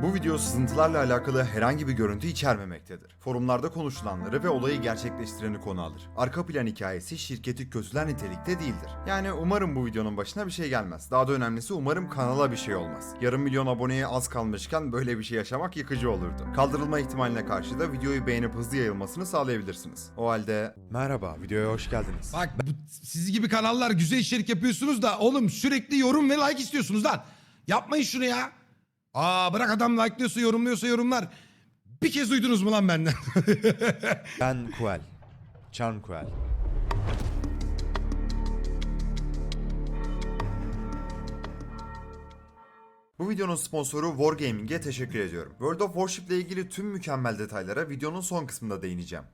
Bu video sızıntılarla alakalı herhangi bir görüntü içermemektedir. Forumlarda konuşulanları ve olayı gerçekleştireni konu alır. Arka plan hikayesi şirketi kötüler nitelikte değildir. Yani umarım bu videonun başına bir şey gelmez. Daha da önemlisi umarım kanala bir şey olmaz. Yarım milyon aboneye az kalmışken böyle bir şey yaşamak yıkıcı olurdu. Kaldırılma ihtimaline karşı da videoyu beğenip hızlı yayılmasını sağlayabilirsiniz. O halde merhaba, videoya hoş geldiniz. Bak bu, siz gibi kanallar güzel içerik yapıyorsunuz da oğlum sürekli yorum ve like istiyorsunuz lan. Yapmayın şunu ya. Aa bırak adam like'lıyorsa yorumluyorsa yorumlar. Bir kez duydunuz mu lan benden? Ben Kuel. Charm Kuel. Bu videonun sponsoru Wargaming'e teşekkür ediyorum. World of Warship ile ilgili tüm mükemmel detaylara videonun son kısmında değineceğim.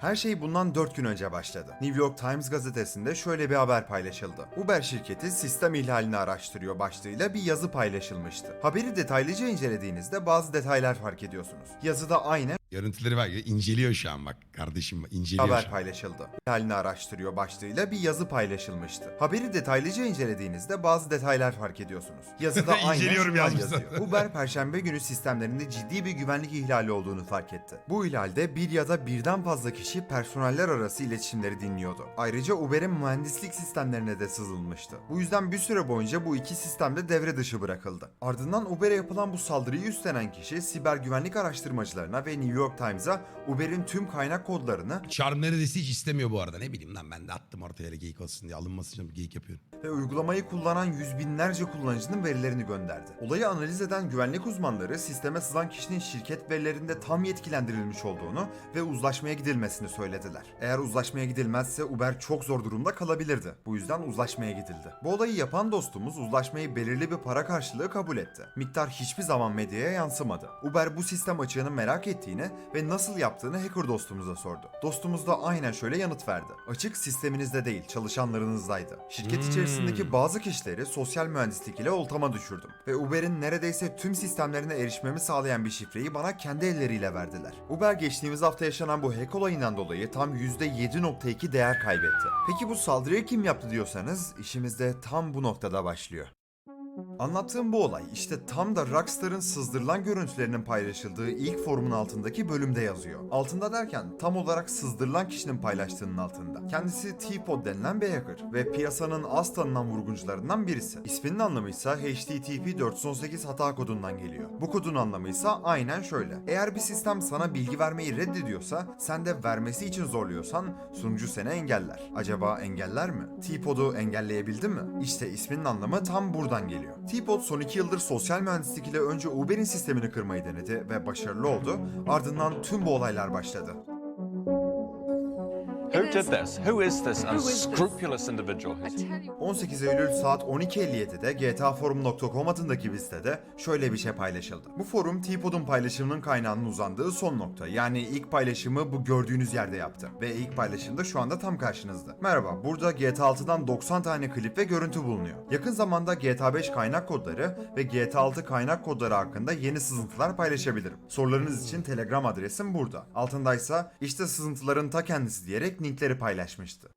Her şey bundan 4 gün önce başladı. New York Times gazetesinde şöyle bir haber paylaşıldı. Uber şirketi sistem ihlalini araştırıyor başlığıyla bir yazı paylaşılmıştı. Haberi detaylıca incelediğinizde bazı detaylar fark ediyorsunuz. Yazıda aynen Görüntüleri var inceliyor şu an bak kardeşim inceliyor şu haber an. paylaşıldı. Halini araştırıyor başlığıyla bir yazı paylaşılmıştı. Haberi detaylıca incelediğinizde bazı detaylar fark ediyorsunuz. Yazıda aynen İnceliyorum yazıyor. Uber perşembe günü sistemlerinde ciddi bir güvenlik ihlali olduğunu fark etti. Bu ihlalde bir ya da birden fazla kişi personeller arası iletişimleri dinliyordu. Ayrıca Uber'in mühendislik sistemlerine de sızılmıştı. Bu yüzden bir süre boyunca bu iki sistem de devre dışı bırakıldı. Ardından Uber'e yapılan bu saldırıyı üstlenen kişi siber güvenlik araştırmacılarına ve New York Times'a Uber'in tüm kaynak kodlarını Charm neredeyse hiç istemiyor bu arada ne bileyim lan ben de attım ortaya öyle geyik olsun diye alınması için geyik yapıyorum. ve uygulamayı kullanan yüz binlerce kullanıcının verilerini gönderdi. Olayı analiz eden güvenlik uzmanları sisteme sızan kişinin şirket verilerinde tam yetkilendirilmiş olduğunu ve uzlaşmaya gidilmesini söylediler. Eğer uzlaşmaya gidilmezse Uber çok zor durumda kalabilirdi. Bu yüzden uzlaşmaya gidildi. Bu olayı yapan dostumuz uzlaşmayı belirli bir para karşılığı kabul etti. Miktar hiçbir zaman medyaya yansımadı. Uber bu sistem açığını merak ettiğini ve nasıl yaptığını hacker dostumuza sordu. Dostumuz da aynen şöyle yanıt verdi. Açık sisteminizde değil, çalışanlarınızdaydı. Şirket içerisindeki bazı kişileri sosyal mühendislik ile oltama düşürdüm. Ve Uber'in neredeyse tüm sistemlerine erişmemi sağlayan bir şifreyi bana kendi elleriyle verdiler. Uber geçtiğimiz hafta yaşanan bu hack olayından dolayı tam %7.2 değer kaybetti. Peki bu saldırıyı kim yaptı diyorsanız işimiz de tam bu noktada başlıyor. Anlattığım bu olay işte tam da Rockstar'ın sızdırılan görüntülerinin paylaşıldığı ilk forumun altındaki bölümde yazıyor. Altında derken tam olarak sızdırılan kişinin paylaştığının altında. Kendisi T-Pod denilen bir hacker ve piyasanın az tanınan vurguncularından birisi. İsminin anlamı ise HTTP 418 hata kodundan geliyor. Bu kodun anlamı ise aynen şöyle. Eğer bir sistem sana bilgi vermeyi reddediyorsa sen de vermesi için zorluyorsan sunucu seni engeller. Acaba engeller mi? T-Pod'u engelleyebildi mi? İşte isminin anlamı tam buradan geliyor. T-Pod son 2 yıldır sosyal mühendislik ile önce Uber'in sistemini kırmayı denedi ve başarılı oldu. Ardından tüm bu olaylar başladı. Who did this? Who is this unscrupulous individual? I tell you. 18 Eylül saat 12.57'de gtaforum.com adındaki bir sitede şöyle bir şey paylaşıldı. Bu forum T-Pod'un paylaşımının kaynağının uzandığı son nokta. Yani ilk paylaşımı bu gördüğünüz yerde yaptı. Ve ilk paylaşımda şu anda tam karşınızda. Merhaba, burada GTA 6'dan 90 tane klip ve görüntü bulunuyor. Yakın zamanda GTA 5 kaynak kodları ve GTA 6 kaynak kodları hakkında yeni sızıntılar paylaşabilirim. Sorularınız için Telegram adresim burada. Altındaysa işte sızıntıların ta kendisi diyerek linkleri paylaşmıştı.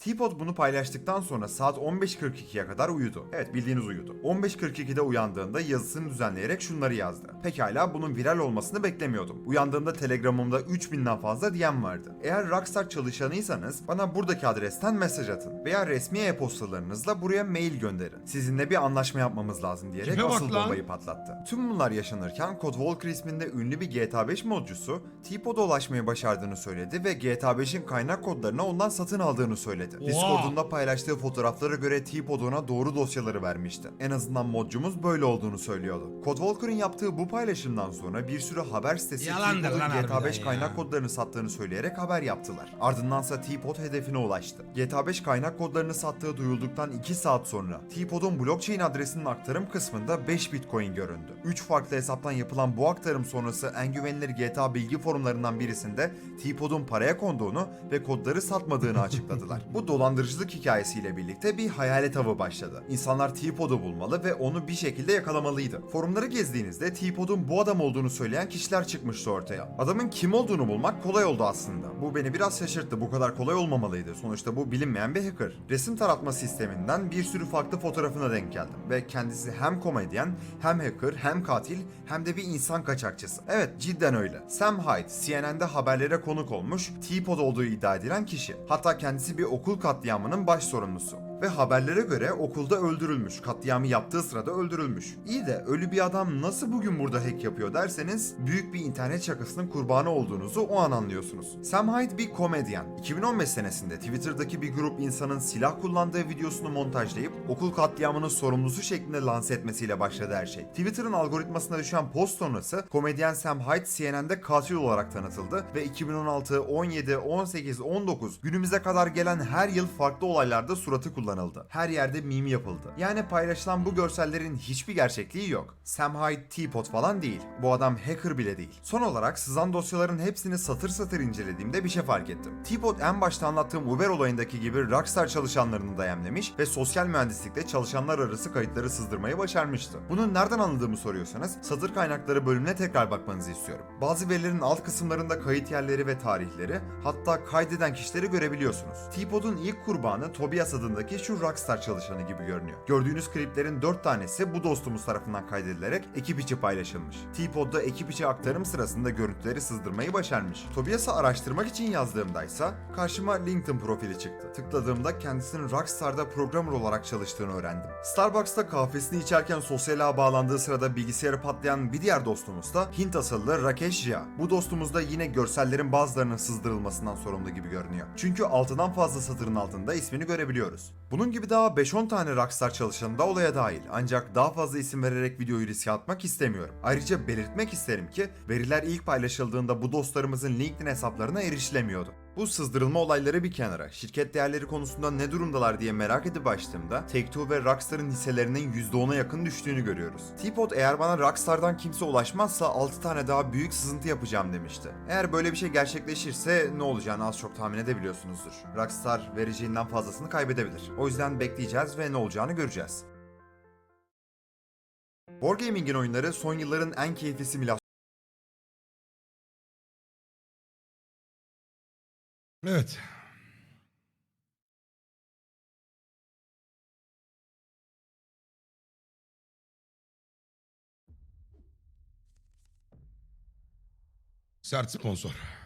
T-Pod bunu paylaştıktan sonra saat 15.42'ye kadar uyudu. Evet bildiğiniz uyudu. 15.42'de uyandığında yazısını düzenleyerek şunları yazdı. Pekala bunun viral olmasını beklemiyordum. Uyandığımda Telegram'ımda 3000'den fazla DM vardı. Eğer Rockstar çalışanıysanız bana buradaki adresten mesaj atın. Veya resmi e-postalarınızla buraya mail gönderin. Sizinle bir anlaşma yapmamız lazım diyerek bak asıl bombayı patlattı. Tüm bunlar yaşanırken Code Walker isminde ünlü bir GTA 5 modcusu T-Pod'a ulaşmayı başardığını söyledi ve GTA 5'in kaynak kodlarını ondan satın aldığını söyledi. Oha! Discord'unda paylaştığı fotoğraflara göre T-Pod ona doğru dosyaları vermişti. En azından modcumuz böyle olduğunu söylüyordu. Code Walker'ın yaptığı bu paylaşımdan sonra bir sürü haber sitesi Yalandır lan GTA harbiden 5 ya. kaynak kodlarını sattığını söyleyerek haber yaptılar. Ardındansa T-Pod hedefine ulaştı. GTA 5 kaynak kodlarını sattığı duyulduktan 2 saat sonra T-Pod'un blockchain adresinin aktarım kısmında 5 bitcoin göründü. 3 farklı hesaptan yapılan bu aktarım sonrası en güvenilir GTA bilgi forumlarından birisinde T-Pod'un paraya konduğunu ve kodları satmadığını açıkladılar. Bu Bu dolandırıcılık hikayesiyle birlikte bir hayalet avı başladı. İnsanlar T-Pod'u bulmalı ve onu bir şekilde yakalamalıydı. Forumları gezdiğinizde T-Pod'un bu adam olduğunu söyleyen kişiler çıkmıştı ortaya. Adamın kim olduğunu bulmak kolay oldu aslında. Bu beni biraz şaşırttı. Bu kadar kolay olmamalıydı. Sonuçta bu bilinmeyen bir hacker. Resim taratma sisteminden bir sürü farklı fotoğrafına denk geldim. Ve kendisi hem komedyen, hem hacker, hem katil, hem de bir insan kaçakçısı. Evet cidden öyle. Sam Hyde, CNN'de haberlere konuk olmuş, T-Pod olduğu iddia edilen kişi. Hatta kendisi bir okul katliamının baş sorumlusu. Ve haberlere göre okulda öldürülmüş. Katliamı yaptığı sırada öldürülmüş. İyi de ölü bir adam nasıl bugün burada hack yapıyor derseniz büyük bir internet şakasının kurbanı olduğunuzu o an anlıyorsunuz. Sam Hyde bir komedyen. 2015 senesinde Twitter'daki bir grup insanın silah kullandığı videosunu montajlayıp okul katliamının sorumlusu şeklinde lanse etmesiyle başladı her şey. Twitter'ın algoritmasına düşen post sonrası komedyen Sam Hyde CNN'de katil olarak tanıtıldı ve 2016, 17, 18, 19 günümüze kadar gelen her yıl farklı olaylarda suratı kullanıldı. Her yerde meme yapıldı. Yani paylaşılan bu görsellerin hiçbir gerçekliği yok. Sam Hyde Teapot falan değil. Bu adam hacker bile değil. Son olarak sızan dosyaların hepsini satır satır incelediğimde bir şey fark ettim. Teapot en başta anlattığım Uber olayındaki gibi Rockstar çalışanlarını da yemlemiş ve sosyal mühendislikte çalışanlar arası kayıtları sızdırmayı başarmıştı. Bunu nereden anladığımı soruyorsanız satır kaynakları bölümüne tekrar bakmanızı istiyorum. Bazı verilerin alt kısımlarında kayıt yerleri ve tarihleri hatta kaydeden kişileri görebiliyorsunuz. Teapot'un ilk kurbanı Tobias adındaki şu Rockstar çalışanı gibi görünüyor. Gördüğünüz kliplerin 4 tanesi bu dostumuz tarafından kaydedilerek ekip içi paylaşılmış. Teapot'da ekip içi aktarım sırasında görüntüleri sızdırmayı başarmış. Tobias'ı araştırmak için yazdığımdaysa karşıma LinkedIn profili çıktı. Tıkladığımda kendisinin Rockstar'da programmer olarak çalıştığını öğrendim. Starbucks'ta kahvesini içerken sosyal ağa bağlandığı sırada bilgisayarı patlayan bir diğer dostumuz da Hint asıllı Rakesh Jha. Bu dostumuz da yine görsellerin bazılarının sızdırılmasından sorumlu gibi görünüyor. Çünkü altıdan fazla satırın altında ismini görebiliyoruz. Bunun gibi daha 5-10 tane Rockstar çalışanı da olaya dahil. Ancak daha fazla isim vererek videoyu riske atmak istemiyorum. Ayrıca belirtmek isterim ki veriler ilk paylaşıldığında bu dostlarımızın LinkedIn hesaplarına erişilemiyordu. Bu sızdırılma olayları bir kenara, şirket değerleri konusunda ne durumdalar diye merak edip açtığımda Take-Two ve Rockstar'ın hisselerinin %10'a yakın düştüğünü görüyoruz. Teapot eğer bana Rockstar'dan kimse ulaşmazsa 6 tane daha büyük sızıntı yapacağım demişti. Eğer böyle bir şey gerçekleşirse ne olacağını az çok tahmin edebiliyorsunuzdur. Rockstar vereceğinden fazlasını kaybedebilir. O yüzden bekleyeceğiz ve ne olacağını göreceğiz. Wargaming'in oyunları son yılların en keyifli simülasyonu Evet. Sert sponsor.